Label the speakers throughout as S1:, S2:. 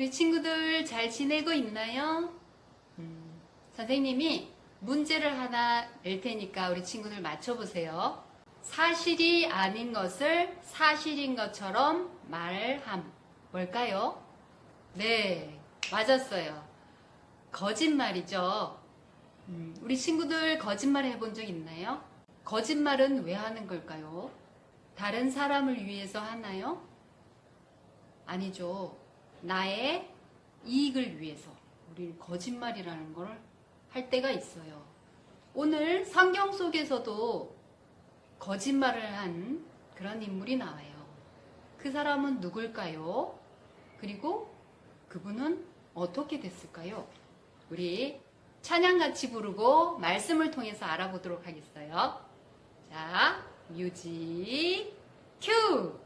S1: 우리 친구들 잘 지내고 있나요? 음, 선생님이 문제를 하나 낼 테니까 우리 친구들 맞춰보세요. 사실이 아닌 것을 사실인 것처럼 말함. 뭘까요? 네, 맞았어요. 거짓말이죠. 음, 우리 친구들 거짓말 해본 적 있나요? 거짓말은 왜 하는 걸까요? 다른 사람을 위해서 하나요? 아니죠. 나의 이익을 위해서 우리 거짓말이라는 걸 할 때가 있어요. 오늘 성경 속에서도 거짓말을 한 그런 인물이 나와요. 그 사람은 누굴까요? 그리고 그분은 어떻게 됐을까요? 우리 찬양 같이 부르고 말씀을 통해서 알아보도록 하겠어요. 자, 뮤직 큐!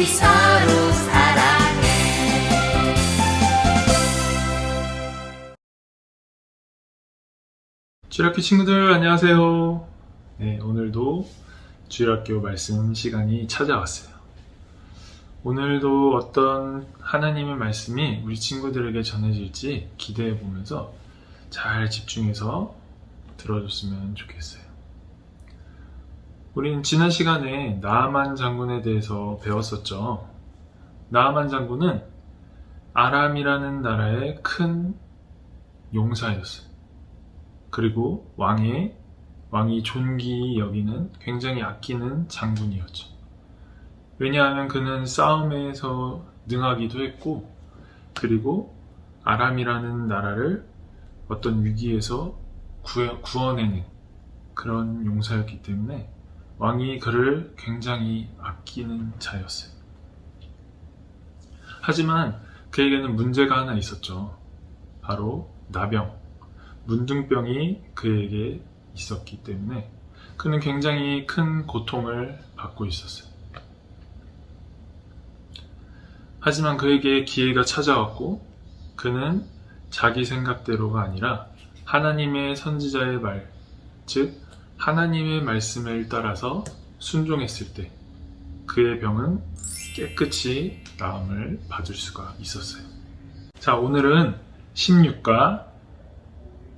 S2: 우리 서로 사랑해
S3: 주일학교 친구들 안녕하세요. 네, 오늘도 주일학교 말씀 시간이 찾아왔어요. 오늘도 어떤 하나님의 말씀이 우리 친구들에게 전해질지 기대해 보면서 잘 집중해서 들어줬으면 좋겠어요. 우린 지난 시간에 나아만 장군에 대해서 배웠었죠. 나아만 장군은 아람이라는 나라의 큰 용사였어요. 그리고 왕의 왕이 존귀 여기는 굉장히 아끼는 장군이었죠. 왜냐하면 그는 싸움에서 능하기도 했고, 그리고 아람이라는 나라를 어떤 위기에서 구해- 구원해낸 그런 용사였기 때문에 왕이 그를 굉장히 아끼는 자였어요. 하지만 그에게는 문제가 하나 있었죠. 바로 나병. 문둥병이 그에게 있었기 때문에 그는 굉장히 큰 고통을 받고 있었어요. 하지만 그에게 기회가 찾아왔고 그는 자기 생각대로가 아니라 하나님의 선지자의 말, 즉 하나님의 말씀을 따라서 순종했을 때 그의 병은 깨끗이 나음을 받을 수가 있었어요. 자, 오늘은 16과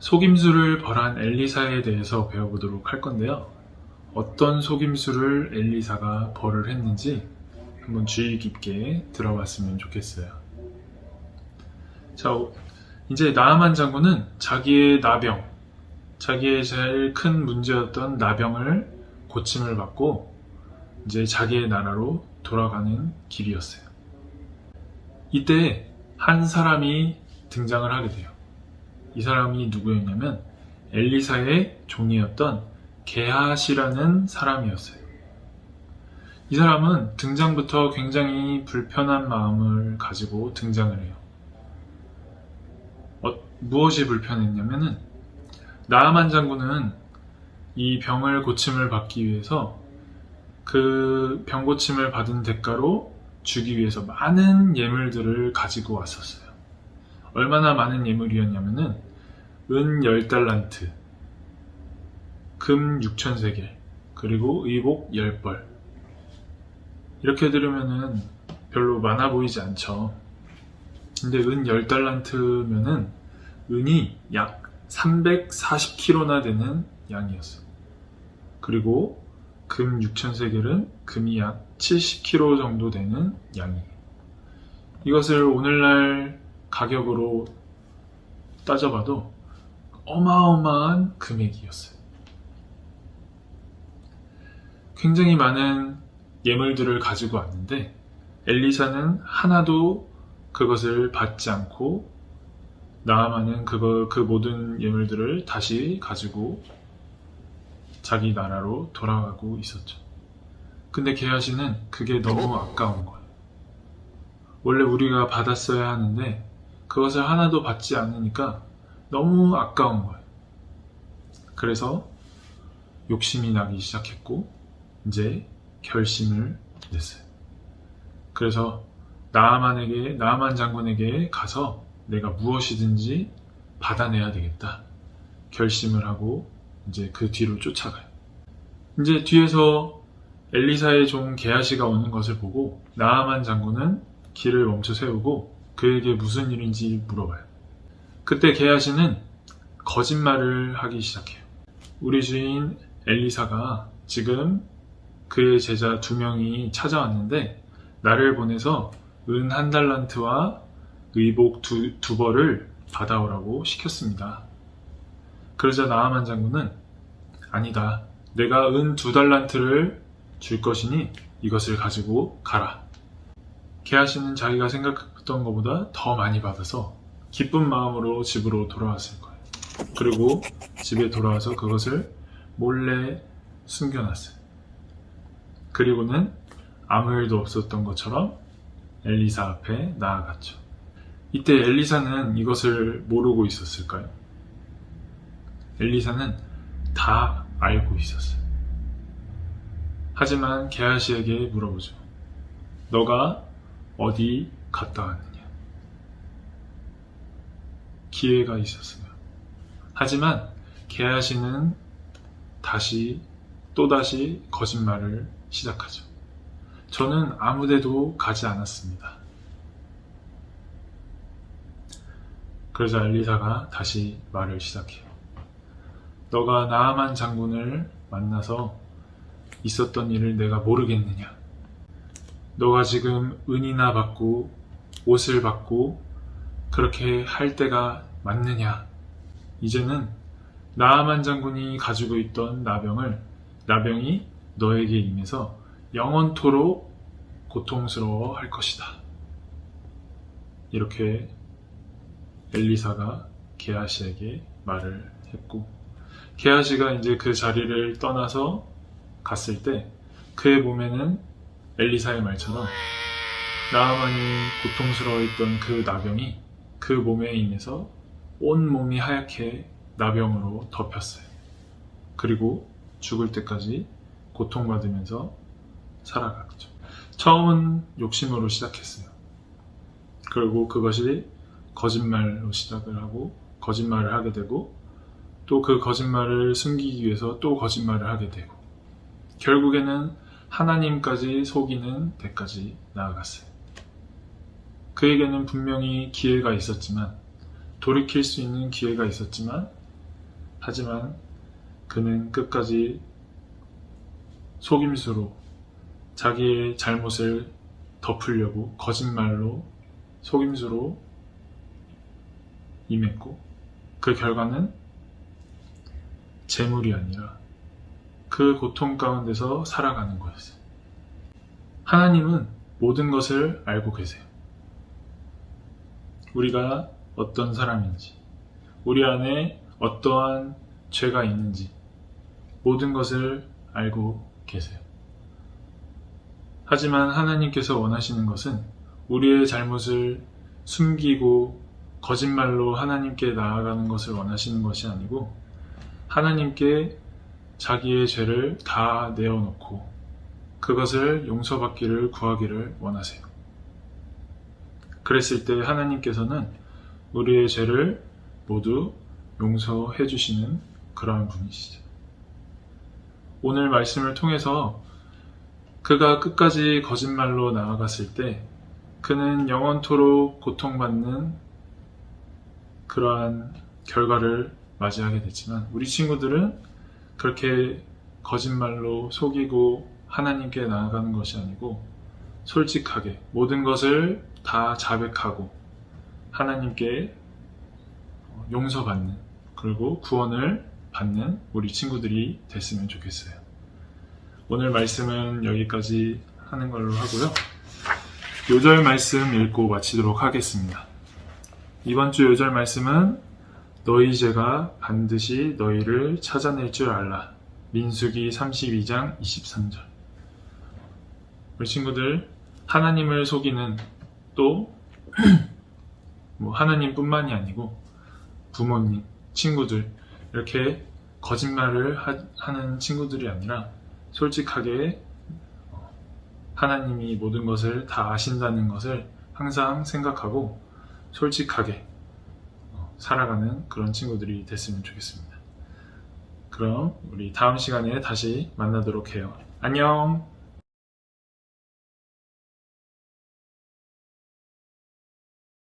S3: 속임수를 벌한 엘리사에 대해서 배워보도록 할 건데요. 어떤 속임수를 엘리사가 벌을 했는지 한번 주의 깊게 들어봤으면 좋겠어요. 자, 이제 나아만 장군은 자기의 나병, 자기의 제일 큰 문제였던 나병을 고침을 받고 이제 자기의 나라로 돌아가는 길이었어요. 이때 한 사람이 등장을 하게 돼요. 이 사람이 누구였냐면 엘리사의 종이었던 게하시라는 사람이었어요. 이 사람은 등장부터 굉장히 불편한 마음을 가지고 등장을 해요. 어, 무엇이 불편했냐면은 나아만 장군은 이 병을 고침을 받기 위해서 그 병 고침을 받은 대가로 주기 위해서 많은 예물들을 가지고 왔었어요. 얼마나 많은 예물이었냐면은 은 10달란트, 금 6천세겔, 그리고 의복 10벌. 이렇게 들으면은 별로 많아 보이지 않죠. 근데 은 10달란트면은 은이 약 340kg나 되는 양이었어요. 그리고 금 6천세겔은 금이 약 70kg 정도 되는 양이에요. 이것을 오늘날 가격으로 따져봐도 어마어마한 금액이었어요. 굉장히 많은 예물들을 가지고 왔는데 엘리사는 하나도 그것을 받지 않고 나아만은 그거 그 모든 예물들을 다시 가지고 자기 나라로 돌아가고 있었죠. 근데 게하시는 그게 너무 아까운 거예요. 원래 우리가 받았어야 하는데 그것을 하나도 받지 않으니까 너무 아까운 거예요. 그래서 욕심이 나기 시작했고 이제 결심을 냈어요. 그래서 나아만에게 나아만 장군에게 가서 내가 무엇이든지 받아내야 되겠다. 결심을 하고 이제 그 뒤로 쫓아가요. 이제 뒤에서 엘리사의 종 게하시가 오는 것을 보고 나아만 장군은 길을 멈춰 세우고 그에게 무슨 일인지 물어봐요. 그때 게하시는 거짓말을 하기 시작해요. 우리 주인 엘리사가 지금 그의 제자 두 명이 찾아왔는데 나를 보내서 은 한 달란트와 의복 두, 두 벌을 받아오라고 시켰습니다. 그러자 나아만 장군은 아니다. 내가 은 두 달란트를 줄 것이니 이것을 가지고 가라. 게하시는 자기가 생각했던 것보다 더 많이 받아서 기쁜 마음으로 집으로 돌아왔을 거예요. 그리고 집에 돌아와서 그것을 몰래 숨겨놨어요. 그리고는 아무 일도 없었던 것처럼 엘리사 앞에 나아갔죠. 이때 엘리사는 이것을 모르고 있었을까요? 엘리사는 다 알고 있었어요. 하지만 게하시에게 물어보죠. 너가 어디 갔다 왔느냐? 기회가 있었어요. 하지만 게하시는 다시 또다시 거짓말을 시작하죠. 저는 아무데도 가지 않았습니다. 그러자 엘리사가 다시 말을 시작해요. 너가 나아만 장군을 만나서 있었던 일을 내가 모르겠느냐? 너가 지금 은이나 받고 옷을 받고 그렇게 할 때가 맞느냐? 이제는 나아만 장군이 가지고 있던 나병을 나병이 너에게 임해서 영원토록 고통스러워 할 것이다. 이렇게 엘리사가 게하시에게 말을 했고 게하시가 이제 그 자리를 떠나서 갔을 때 그의 몸에는 엘리사의 말처럼 나아만이 고통스러워했던 그 나병이 그 몸에 인해서 온 몸이 하얗게 나병으로 덮였어요. 그리고 죽을 때까지 고통받으면서 살아갔죠. 처음은 욕심으로 시작했어요. 그리고 그것이 거짓말로 시작을 하고 거짓말을 하게 되고 또 그 거짓말을 숨기기 위해서 또 거짓말을 하게 되고 결국에는 하나님까지 속이는 데까지 나아갔어요. 그에게는 분명히 기회가 있었지만 돌이킬 수 있는 기회가 있었지만 하지만 그는 끝까지 속임수로 자기의 잘못을 덮으려고 거짓말로 속임수로 임했고 그 결과는 재물이 아니라 그 고통 가운데서 살아가는 거였어요. 하나님은 모든 것을 알고 계세요. 우리가 어떤 사람인지, 우리 안에 어떠한 죄가 있는지, 모든 것을 알고 계세요. 하지만 하나님께서 원하시는 것은 우리의 잘못을 숨기고 거짓말로 하나님께 나아가는 것을 원하시는 것이 아니고 하나님께 자기의 죄를 다 내어놓고 그것을 용서받기를 구하기를 원하세요. 그랬을 때 하나님께서는 우리의 죄를 모두 용서해 주시는 그러한 분이시죠. 오늘 말씀을 통해서 그가 끝까지 거짓말로 나아갔을 때 그는 영원토록 고통받는 그러한 결과를 맞이하게 됐지만 우리 친구들은 그렇게 거짓말로 속이고 하나님께 나아가는 것이 아니고 솔직하게 모든 것을 다 자백하고 하나님께 용서받는 그리고 구원을 받는 우리 친구들이 됐으면 좋겠어요. 오늘 말씀은 여기까지 하는 걸로 하고요. 요절 말씀 읽고 마치도록 하겠습니다. 이번 주 요절 말씀은 너희 죄가 반드시 너희를 찾아낼 줄 알라. 민수기 32장 23절. 우리 친구들 하나님을 속이는 또 뭐 하나님뿐만이 아니고 부모님, 친구들 이렇게 거짓말을 하, 하는 친구들이 아니라 솔직하게 어, 하나님이 모든 것을 다 아신다는 것을 항상 생각하고 솔직하게 어, 살아가는 그런 친구들이 됐으면 좋겠습니다. 그럼 우리 다음 시간에 다시 만나도록 해요. 안녕!